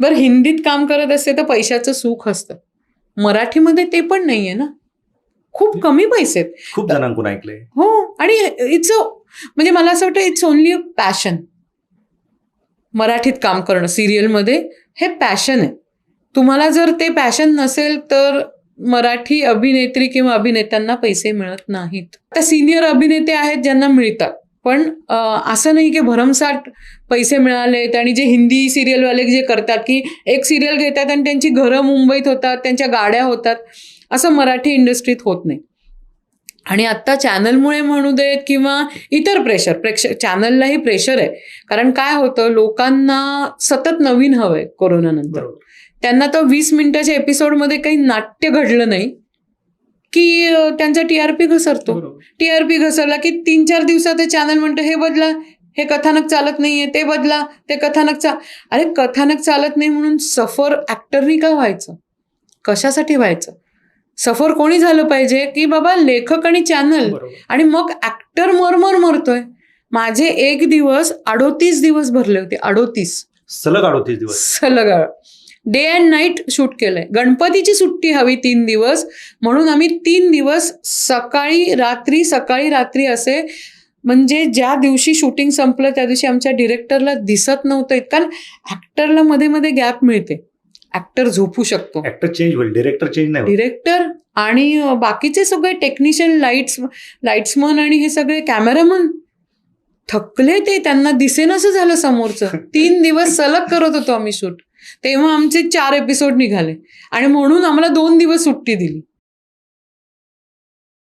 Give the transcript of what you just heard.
बरं हिंदीत काम करत असते तर पैशाचं सुख असतं. मराठीमध्ये ते पण नाहीये ना? खूप कमी पैसे आहेत. खूप जणांकडून ऐकलंय. हो आणि इट्स अ म्हणजे मला असं वाटतं इट्स ओनली अ पॅशन मराठीत काम करणं सिरियलमध्ये हे पॅशन आहे. तुम्हाला जर ते पॅशन नसेल तर मराठी अभिनेत्री किंवा अभिनेत्यांना पैसे मिळत नाहीत. आता सिनियर अभिनेते आहेत ज्यांना मिळतात. पण असं नाही की भरमसाठ पैसे मिळालेत आणि जे हिंदी सिरियलवाले जे करतात की एक सिरियल घेतात आणि त्यांची घरं मुंबईत होतात त्यांच्या गाड्या होतात असं मराठी इंडस्ट्रीत होत नाही. आणि आत्ता चॅनलमुळे म्हणू देत किंवा इतर प्रेशर प्रेक्षक चॅनललाही प्रेशर आहे. कारण काय होतं लोकांना सतत नवीन हवंय कोरोनानंतर. बरोबर. त्यांना तर वीस मिनिटाच्या एपिसोडमध्ये काही नाट्य घडलं नाही. की त्यांचा टीआरपी घसरतो. टीआरपी घसरला की तीन चार दिवसात ते चॅनल म्हणतं हे बदला हे कथानक चालत नाहीये ते बदला ते कथानक चा अरे कथानक चालत नाही म्हणून सफर ऍक्टरनी का व्हायचं? कशासाठी व्हायचं? सफर कोणी झालं पाहिजे? की बाबा लेखक आणि चॅनल आणि मग ऍक्टर मरमर मरतोय. माझे एक दिवस अडोतीस दिवस भरले होते अडोतीस. सलग अडोतीस दिवस. सलग डे अँड नाईट शूट केलंय. गणपतीची सुट्टी हवी तीन दिवस म्हणून आम्ही तीन दिवस सकाळी रात्री सकाळी रात्री असे म्हणजे ज्या दिवशी शूटिंग संपलं त्या दिवशी आमच्या डिरेक्टरला दिसत नव्हतं कारण ऍक्टरला मध्ये मध्ये गॅप मिळते. ऍक्टर झोपू शकतो. ऍक्टर चेंज होईल डिरेक्टर चेंज नाही. डिरेक्टर आणि बाकीचे सगळे टेक्निशियन लाईट्स लाईट्समन आणि हे सगळे कॅमेरामन थकले ते त्यांना दिसेनसं झालं समोरचं. तीन दिवस सलग करत होतो आम्ही शूट. तेव्हा आमचे चार एपिसोड निघाले. आणि म्हणून आम्हाला दोन दिवस सुट्टी दिली.